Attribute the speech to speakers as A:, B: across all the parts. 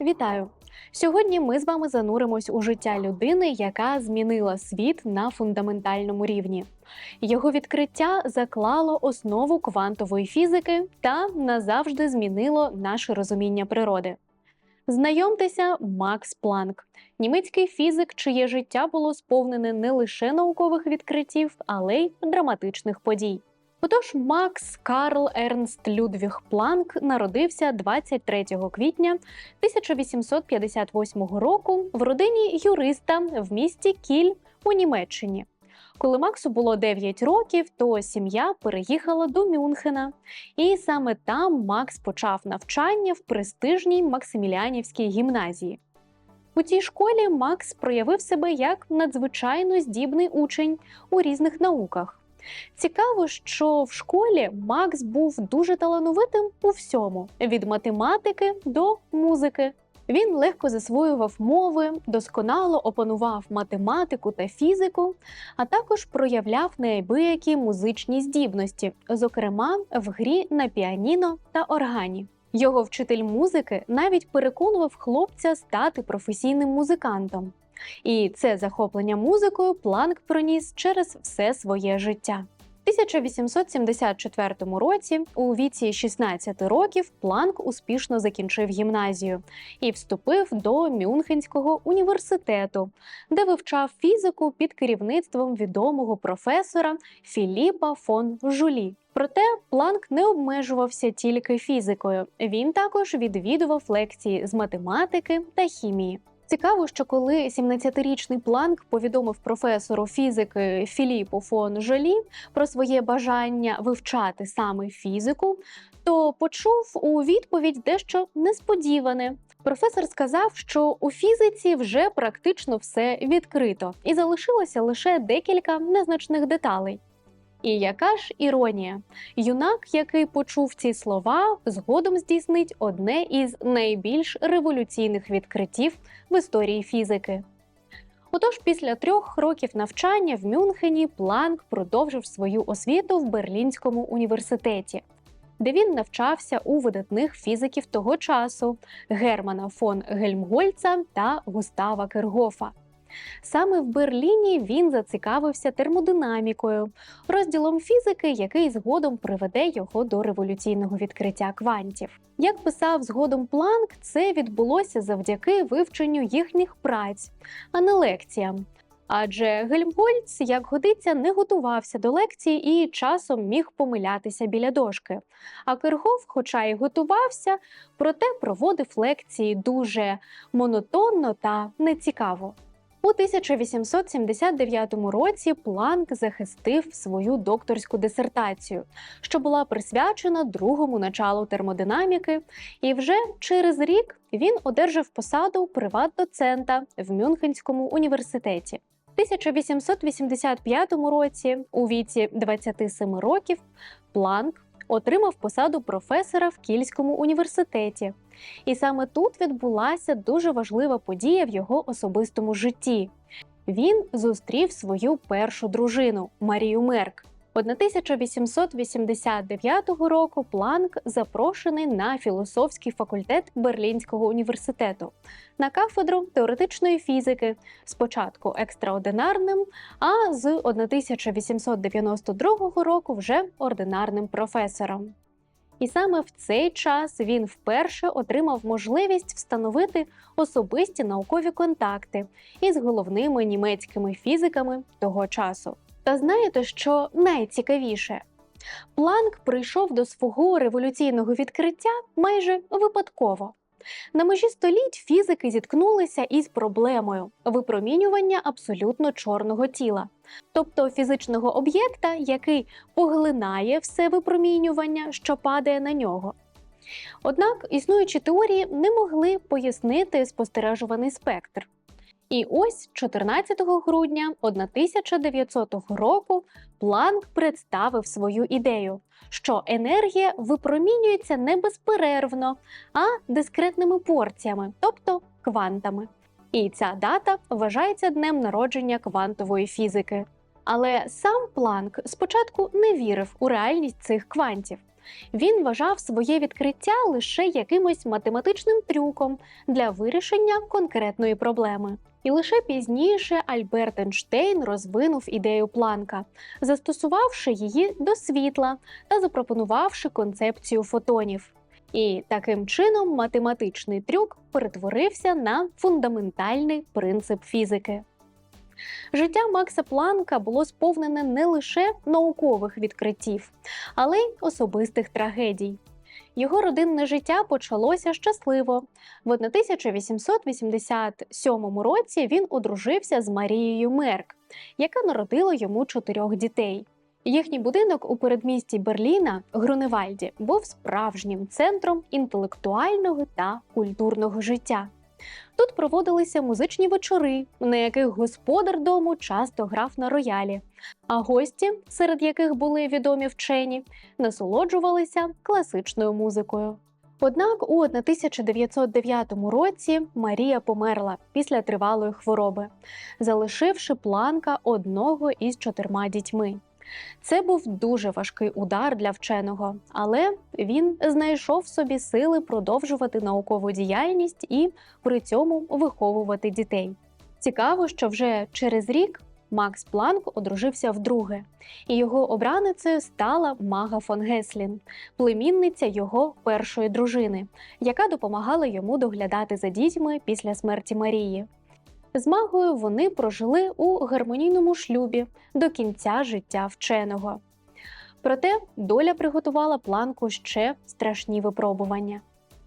A: Вітаю! Сьогодні ми з вами зануримось у життя людини, яка змінила світ на фундаментальному рівні. Його відкриття заклало основу квантової фізики та назавжди змінило наше розуміння природи. Знайомтеся, Макс Планк, німецький фізик, чиє життя було сповнене не лише наукових відкриттів, але й драматичних подій. Отож, Макс Карл Ернст Людвіг Планк народився 23 квітня 1858 року в родині юриста в місті Кіль у Німеччині. Коли Максу було 9 років, то сім'я переїхала до Мюнхена, і саме там Макс почав навчання в престижній Максимілянівській гімназії. У цій школі Макс проявив себе як надзвичайно здібний учень у різних науках. Цікаво, що в школі Макс був дуже талановитим у всьому: від математики до музики. Він легко засвоював мови, досконало опанував математику та фізику, а також проявляв неабиякі музичні здібності, зокрема в грі на піаніно та органі. Його вчитель музики навіть переконував хлопця стати професійним музикантом. І це захоплення музикою Планк проніс через все своє життя. У 1874 році, у віці 16 років, Планк успішно закінчив гімназію і вступив до Мюнхенського університету, де вивчав фізику під керівництвом відомого професора Філіпа фон Жулі. Проте Планк не обмежувався тільки фізикою. Він також відвідував лекції з математики та хімії. Цікаво, що коли 17-річний Планк повідомив професору фізики Філіпу фон Жолі про своє бажання вивчати саме фізику, то почув у відповідь дещо несподіване. Професор сказав, що у фізиці вже практично все відкрито, і залишилося лише декілька незначних деталей. І яка ж іронія? Юнак, який почув ці слова, згодом здійснить одне із найбільш революційних відкриттів в історії фізики. Отож, після трьох років навчання в Мюнхені Планк продовжив свою освіту в Берлінському університеті, де він навчався у видатних фізиків того часу Германа фон Гельмгольца та Густава Кергофа. Саме в Берліні він зацікавився термодинамікою, розділом фізики, який згодом приведе його до революційного відкриття квантів. Як писав згодом Планк, це відбулося завдяки вивченню їхніх праць, а не лекціям. Адже Гельмгольц, як годиться, не готувався до лекції і часом міг помилятися біля дошки. А Киргов, хоча й готувався, проте проводив лекції дуже монотонно та нецікаво. У 1879 році Планк захистив свою докторську дисертацію, що була присвячена другому началу термодинаміки, і вже через рік він одержав посаду приват-доцента в Мюнхенському університеті. У 1885 році, у віці 27 років, Планк отримав посаду професора в Кільському університеті. І саме тут відбулася дуже важлива подія в його особистому житті. Він зустрів свою першу дружину Марію Мерк. 1889 року Планк запрошений на філософський факультет Берлінського університету на кафедру теоретичної фізики, спочатку екстраординарним, а з 1892 року вже ординарним професором. І саме в цей час він вперше отримав можливість встановити особисті наукові контакти із головними німецькими фізиками того часу. Та знаєте, що найцікавіше? Планк прийшов до свого революційного відкриття майже випадково. На межі століть фізики зіткнулися із проблемою випромінювання абсолютно чорного тіла, тобто фізичного об'єкта, який поглинає все випромінювання, що падає на нього. Однак існуючі теорії не могли пояснити спостережуваний спектр. І ось 14 грудня 1900 року Планк представив свою ідею, що енергія випромінюється не безперервно, а дискретними порціями, тобто квантами. І ця дата вважається днем народження квантової фізики. Але сам Планк спочатку не вірив у реальність цих квантів. Він вважав своє відкриття лише якимось математичним трюком для вирішення конкретної проблеми. І лише пізніше Альберт Ейнштейн розвинув ідею планка, застосувавши її до світла та запропонувавши концепцію фотонів. І таким чином математичний трюк перетворився на фундаментальний принцип фізики. Життя Макса Планка було сповнене не лише наукових відкриттів, але й особистих трагедій. Його родинне життя почалося щасливо. В 1887 році він одружився з Марією Мерк, яка народила йому чотирьох дітей. Їхній будинок у передмісті Берліна Груневальді був справжнім центром інтелектуального та культурного життя. Тут проводилися музичні вечори, на яких господар дому часто грав на роялі, а гості, серед яких були відомі вчені, насолоджувалися класичною музикою. Однак у 1909 році Марія померла після тривалої хвороби, залишивши планка одного із чотирма дітьми. Це був дуже важкий удар для вченого, але він знайшов собі сили продовжувати наукову діяльність і при цьому виховувати дітей. Цікаво, що вже через рік Макс Планк одружився вдруге, і його обраницею стала Мага фон Геслін, племінниця його першої дружини, яка допомагала йому доглядати за дітьми після смерті Марії. З магою вони прожили у гармонійному шлюбі до кінця життя вченого. Проте доля приготувала планку ще страшні випробування.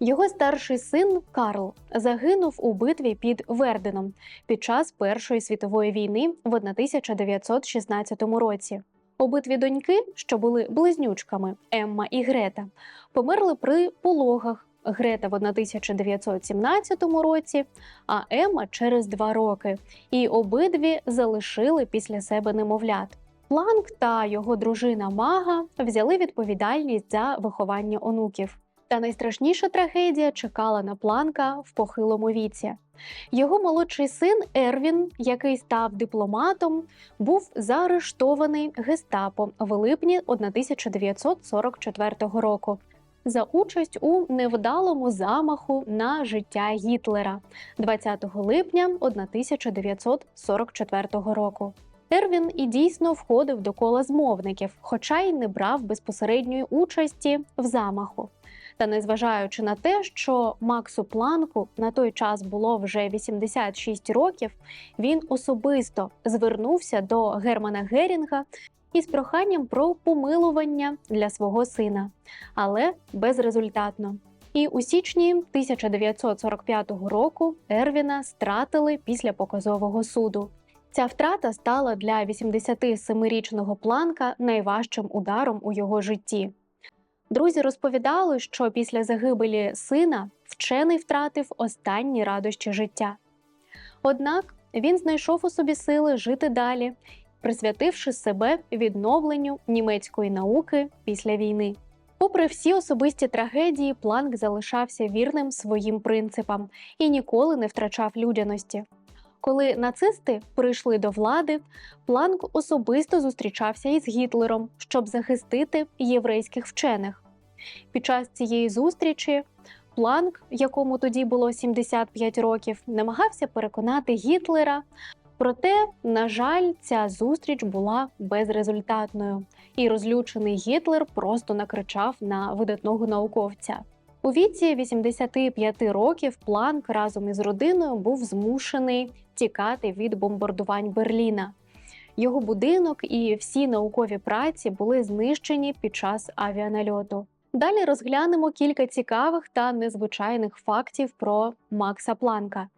A: Його старший син Карл загинув у битві під Верденом під час Першої світової війни в 1916 році. Обидві доньки, що були близнючками Емма і Грета, померли при пологах Грета в 1917 році, а Ема через два роки, і обидві залишили після себе немовлят. Планк та його дружина Мага взяли відповідальність за виховання онуків. Та найстрашніша трагедія чекала на планка в похилому віці. Його молодший син Ервін, який став дипломатом, був заарештований гестапо в липні 1944 року за участь у невдалому замаху на життя Гітлера 20 липня 1944 року. Ервін і дійсно входив до кола змовників, хоча й не брав безпосередньої участі в замаху. Та незважаючи на те, що Максу Планку на той час було вже 86 років, він особисто звернувся до Германа Герінга із проханням про помилування для свого сина, але безрезультатно. І у січні 1945 року Ервіна стратили після показового суду. Ця втрата стала для 87-річного планка найважчим ударом у його житті. Друзі розповідали, що після загибелі сина вчений втратив останні радощі життя. Однак він знайшов у собі сили жити далі присвятивши себе відновленню німецької науки після війни. Попри всі особисті трагедії, Планк залишався вірним своїм принципам і ніколи не втрачав людяності. Коли нацисти прийшли до влади, Планк особисто зустрічався із Гітлером, щоб захистити єврейських вчених. Під час цієї зустрічі Планк, якому тоді було 75 років, намагався переконати Гітлера Проте, на жаль, ця зустріч була безрезультатною, і розлючений Гітлер просто накричав на видатного науковця. У віці 85 років Планк разом із родиною був змушений тікати від бомбардувань Берліна. Його будинок і всі наукові праці були знищені під час авіанальоту. Далі розглянемо кілька цікавих та незвичайних фактів про Макса Планка.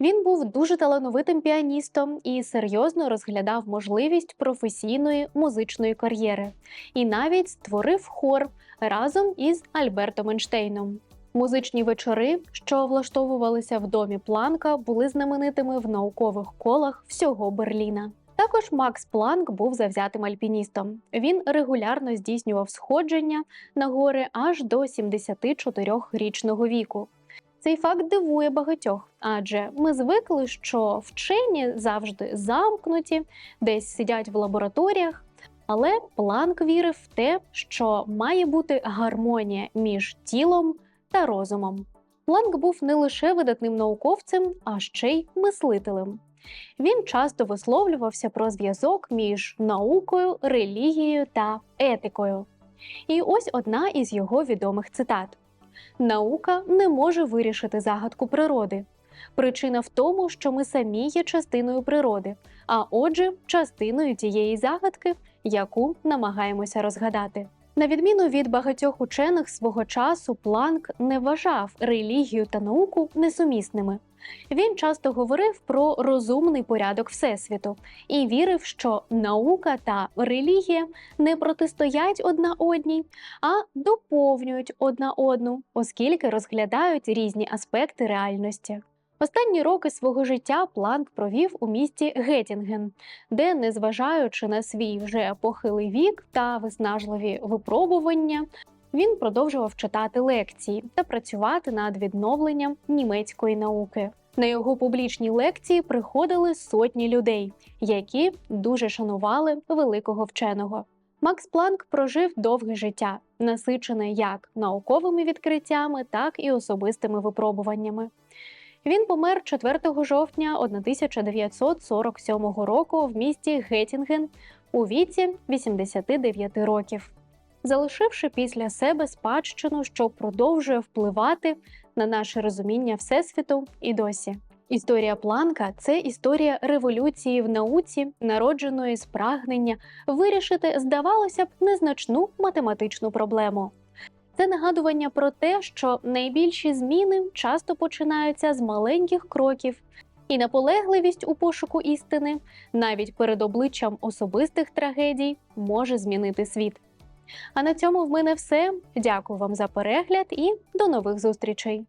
A: Він був дуже талановитим піаністом і серйозно розглядав можливість професійної музичної кар'єри, і навіть створив хор разом із Альбертом Ейнштейном. Музичні вечори, що влаштовувалися в домі Планка, були знаменитими в наукових колах всього Берліна. Також Макс Планк був завзятим альпіністом. Він регулярно здійснював сходження на гори аж до 74-річного віку. Цей факт дивує багатьох, адже ми звикли, що вчені завжди замкнуті, десь сидять в лабораторіях. Але Планк вірив в те, що має бути гармонія між тілом та розумом. Планк був не лише видатним науковцем, а ще й мислителем. Він часто висловлювався про зв'язок між наукою, релігією та етикою. І ось одна із його відомих цитат: Наука не може вирішити загадку природи. Причина в тому, що ми самі є частиною природи, а отже, частиною тієї загадки, яку намагаємося розгадати. На відміну від багатьох учених свого часу, Планк не вважав релігію та науку несумісними. Він часто говорив про розумний порядок Всесвіту і вірив, що наука та релігія не протистоять одна одній, а доповнюють одна одну, оскільки розглядають різні аспекти реальності. Останні роки свого життя Планк провів у місті Геттінген, де, незважаючи на свій вже похилий вік та виснажливі випробування, він продовжував читати лекції та працювати над відновленням німецької науки. На його публічні лекції приходили сотні людей, які дуже шанували великого вченого. Макс Планк прожив довге життя, насичене як науковими відкриттями, так і особистими випробуваннями. Він помер 4 жовтня 1947 року в місті Геттінген у віці 89 років, залишивши після себе спадщину, що продовжує впливати на наше розуміння Всесвіту і досі. Історія Планка це історія революції в науці, народженої з прагнення вирішити, здавалося б, незначну математичну проблему. Це нагадування про те, що найбільші зміни часто починаються з маленьких кроків, і наполегливість у пошуку істини, навіть перед обличчям особистих трагедій, може змінити світ. А на цьому в мене все. Дякую вам за перегляд і до нових зустрічей!